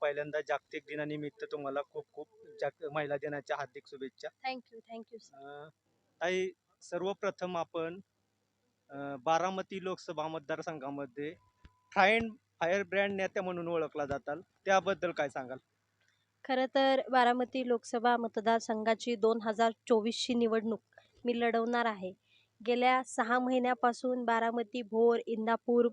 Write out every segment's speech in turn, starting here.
पहिल्यांदा जागतिक दिनानिमित्त तुम्हाला खूप खूप जाग महिला दिनाच्या हार्दिक शुभेच्छा. थँक्यू थँक्यू अ, ताई सर्वप्रथम आपण अ, बारामती लोकसभा मतदारसंघामध्ये फाईन फायर ब्रँड नेत्या म्हणून ओळखला जाताल. त्याबद्दल काय सांगाल? खरं तर बारामती लोकसभा मतदारसंघाची दोन हजार चोवीसची निवडणूक मी लढवणार आहे. गेल्या सहा महिन्यापासून बारामती भोर इंदापूर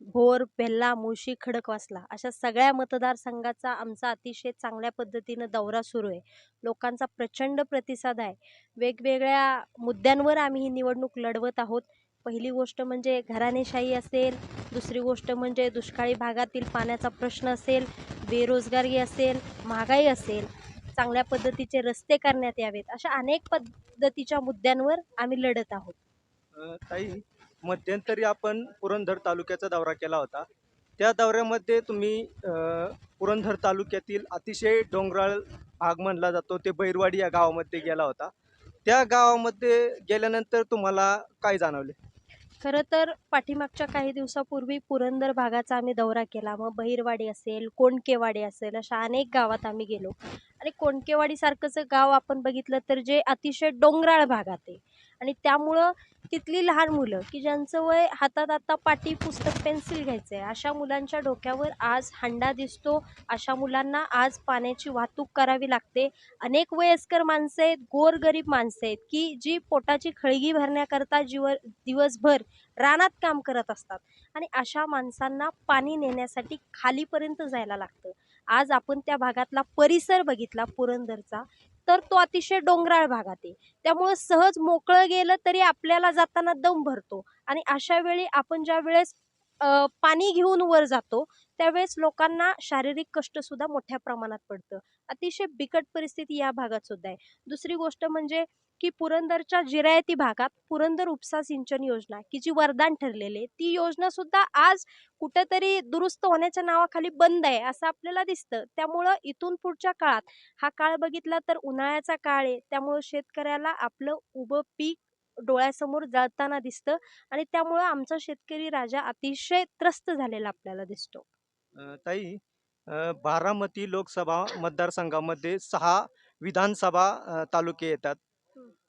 भोर बेल्ला मुळशी खडकवासला अशा सगळ्या मतदारसंघाचा आमचा अतिशय चांगल्या पद्धतीनं दौरा सुरू आहे. लोकांचा प्रचंड प्रतिसाद आहे. वेगवेगळ्या मुद्द्यांवर आम्ही ही निवडणूक लढवत आहोत. पहिली गोष्ट म्हणजे घराणेशाही असेल दुसरी गोष्ट म्हणजे दुष्काळी भागातील पाण्याचा प्रश्न असेल बेरोजगारी असेल महागाई असेल चांगल्या पद्धतीचे रस्ते करण्यात यावेत. अशा अनेक पद्धतीच्या मुद्द्यांवर आम्ही लढत आहोत. ताई मध्यंतरी आपण पुरंदर तालुक्याचा दौरा केला होता. त्या दौऱ्यामध्ये तुम्ही पुरंदर तालुक्यातील अतिशय डोंगराळ भाग म्हणला जातो ते बैरवाडी या गावामध्ये गेला होता. त्या गावामध्ये गेल्यानंतर तुम्हाला काय जाणवले? खरं तर पाठीमागच्या काही दिवसापूर्वी पुरंदर भागाचा आम्ही दौरा केला. मग बहिरवाडी असेल कोंडकेवाडी असेल अशा अनेक गावात आम्ही गेलो. आणि कोंडकेवाडीसारखंचं गाव आपण बघितलं तर जे अतिशय डोंगराळ भागात आहे. आणि त्यामुळं तिथली लहान मुलं की ज्यांचं वय हातात आता पाटी पुस्तक पेन्सिल घ्यायचं आहे अशा मुलांच्या डोक्यावर आज हंडा दिसतो. अशा मुलांना आज पाण्याची वाहतूक करावी लागते. अनेक वयस्कर माणसं आहेत गोरगरीब माणसं आहेत की जी पोटाची खळगी भरण्याकरता जीव दिवसभर रानात काम करत असतात. आणि अशा माणसांना पाणी नेण्यासाठी खालीपर्यंत जायला लागतं. आज आपण त्या भागातला परिसर बघितला पुरंदरचा तर तो अतिशय डोंगराळ भागात आहे. त्यामुळं सहज मोकळं गेलं तरी आपल्याला जाताना दम भरतो. आणि अशा वेळी आपण ज्या वेळेस पाणी घेऊन वर जातो त्यावेळेस लोकांना शारीरिक कष्टसुद्धा मोठ्या प्रमाणात पडतं. अतिशय बिकट परिस्थिती या भागात सुद्धा आहे. दुसरी गोष्ट म्हणजे की पुरंदरच्या जिरायती भागात पुरंदर उपसा सिंचन योजना की जी वरदान ठरलेली आहे ती योजना सुद्धा आज कुठेतरी दुरुस्त होण्याच्या नावाखाली बंद आहे असं आपल्याला दिसतं. त्यामुळं इथून पुढच्या काळात हा काळ बघितला तर उन्हाळ्याचा काळ आहे त्यामुळं शेतकऱ्याला आपलं उभं पीक डोळ्यासमोर जळताना दिसतं आणि त्यामुळं आमचा शेतकरी राजा अतिशय त्रस्त झालेला आपल्याला दिसतो. ताई बारामती लोकसभा मतदारसंघामध्ये सहा विधानसभा तालुके येतात.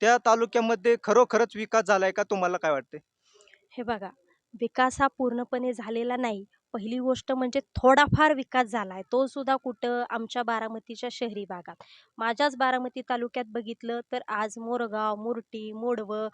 त्या तालुक्यामध्ये खरोखरच विकास झालाय का? तुम्हाला काय वाटते हे बघा विकास हा पूर्णपणे झालेला नाही. पहिली गोष्ट म्हणजे थोडाफार विकास झाला आहे तो सुद्धा कुठं? आमच्या बारामतीच्या शहरी भागात. माझ्याच बारामती तालुक्यात बघितलं तर आज मोरगाव मुरटी मोडवं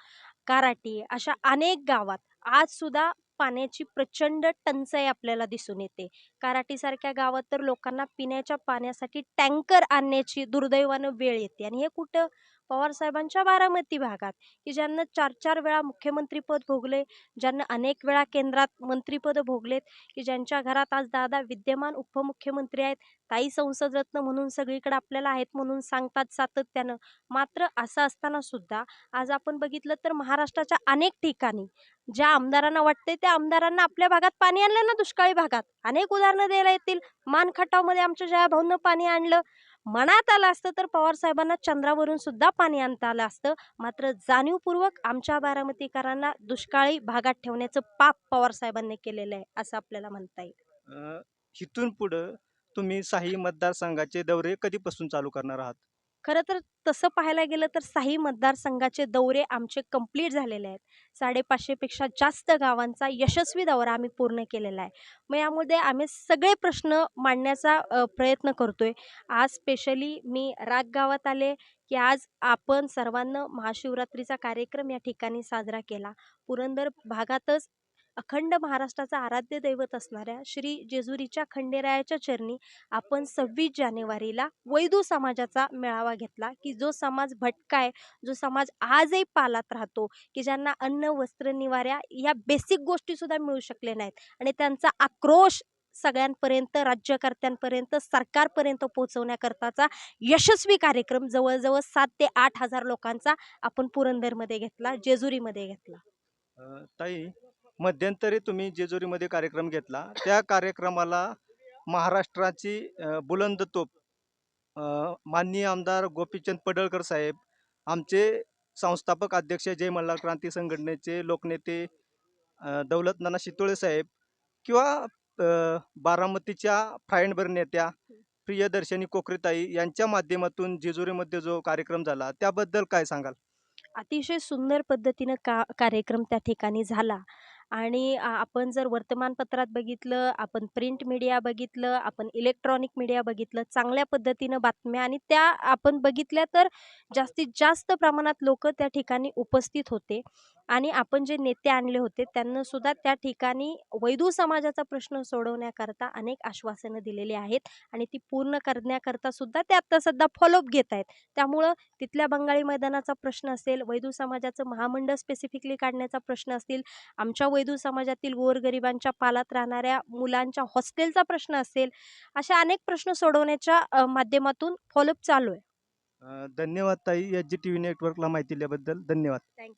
काराटी अशा अनेक गावात आज सुद्धा पाण्याची प्रचंड टंचाई आपल्याला दिसून येते. काराटीसारख्या गावात तर लोकांना पिण्याच्या पाण्यासाठी टँकर आणण्याची दुर्दैवानं वेळ येते. आणि हे कुठं? पवारसाहेबांच्या बारामती भागात की ज्यांना चार चार वेळा मुख्यमंत्रीपद भोगले ज्यांना अनेक वेळा केंद्रात मंत्रीपद भोगलेत की ज्यांच्या घरात आज दादा विद्यमान उपमुख्यमंत्री आहेत ताई संसदरत्न म्हणून सगळीकडे आपल्याला आहेत म्हणून सांगतात सातत्यानं. मात्र असं असताना सुद्धा आज आपण बघितलं तर महाराष्ट्राच्या अनेक ठिकाणी ज्या आमदारांना वाटते त्या आमदारांना आपल्या भागात पाणी आणलं ना दुष्काळी भागात. अनेक उदाहरणं द्यायला येतील. मान खटावमध्ये आमच्या जयाभाऊनं पाणी आणलं. मनात आलं असतं तर पवार साहेबांना चंद्रावरून सुद्धा पाणी आणता आलं असतं. मात्र जाणीवपूर्वक आमच्या बारामतीकरांना दुष्काळी भागात ठेवण्याचं पाप पवार साहेबांनी केलेलं आहे असं आपल्याला म्हणता येईल. अ, इथून पुढं तुम्ही साही मतदारसंघाचे दौरे कधीपासून चालू करणार आहात? खरं तर तसं पाहायला गेलं तर साही मतदारसंघाचे दौरे आमचे कंप्लीट झालेले आहेत. साडेपाचशेपेक्षा जास्त गावांचा यशस्वी दौरा आम्ही पूर्ण केलेला आहे. मग यामध्ये आम्ही सगळे प्रश्न मांडण्याचा प्रयत्न करतो आहे आज स्पेशली मी राग गावात आले की आज आपण सर्वांना महाशिवरात्रीचा कार्यक्रम या ठिकाणी साजरा केला. पुरंदर भागातच अखंड महाराष्ट्राचा आराध्य दैवत असणाऱ्या श्री जेजुरीच्या खंडेरायाच्या चरणी आपण सव्वीस जानेवारीला वैदू समाजाचा मेळावा घेतला की जो समाज भटका आहे जो समाज आजही पालात राहतो की ज्यांना अन्न वस्त्र निवाऱ्या या बेसिक गोष्टीसुद्धा मिळू शकले नाहीत. आणि त्यांचा आक्रोश सगळ्यांपर्यंत राज्यकर्त्यांपर्यंत सरकारपर्यंत पोहोचवण्याकरताचा यशस्वी कार्यक्रम जवळजवळ सात ते आठ हजार लोकांचा आपण पुरंदरमध्ये घेतला जेजुरीमध्ये घेतला. ताई मध्यंतरी तुम्ही जेजुरीमध्ये कार्यक्रम घेतला. त्या कार्यक्रमाला महाराष्ट्राची बुलंद तोप माननीय आमदार गोपीचंद पडळकर साहेब आमचे संस्थापक अध्यक्ष जय मल्हार क्रांती संघटनेचे लोकनेते दौलत नाना शितोळे साहेब किंवा बारामतीच्या फायंडबर नेत्या प्रियदर्शनी कोकरेताई यांच्या माध्यमातून जेजुरीमध्ये जो कार्यक्रम झाला त्याबद्दल काय सांगाल? अतिशय सुंदर पद्धतीनं का कार्यक्रम त्या ठिकाणी झाला. आणि आ आपण जर वर्तमानपत्रात बघितलं, आपण प्रिंट मीडिया बघितलं, आपण इलेक्ट्रॉनिक मीडिया बघितलं, चांगल्या पद्धतीनं बातम्या आणि त्या आपण बघितल्या तर जास्तीत जास्त प्रमाणात लोकं त्या ठिकाणी उपस्थित होते. आणि आपण जे नेते आणले होते त्यांना सुद्धा त्या ठिकाणी वैदू समाजाचा प्रश्न सोडवण्याकरता अनेक आश्वासनं दिलेली आहेत आणि ती पूर्ण करण्याकरता सुद्धा ते आत्ता सध्या फॉलोअप घेत आहेत. त्यामुळं तिथल्या बंगाली मैदानाचा प्रश्न असेल, वैदू समाजाचं महामंडळ स्पेसिफिकली काढण्याचा प्रश्न असतील, आमच्या वैदू समाजातील गोरगरिबांच्या पालात राहणाऱ्या मुलांच्या हॉस्टेलचा प्रश्न असेल, अशा अनेक प्रश्न सोडवण्याच्या माध्यमातून फॉलोअप चालू आहे. धन्यवाद ताई एच जी टी व्ही नेटवर्कला माहिती दिल्याबद्दल धन्यवाद थँक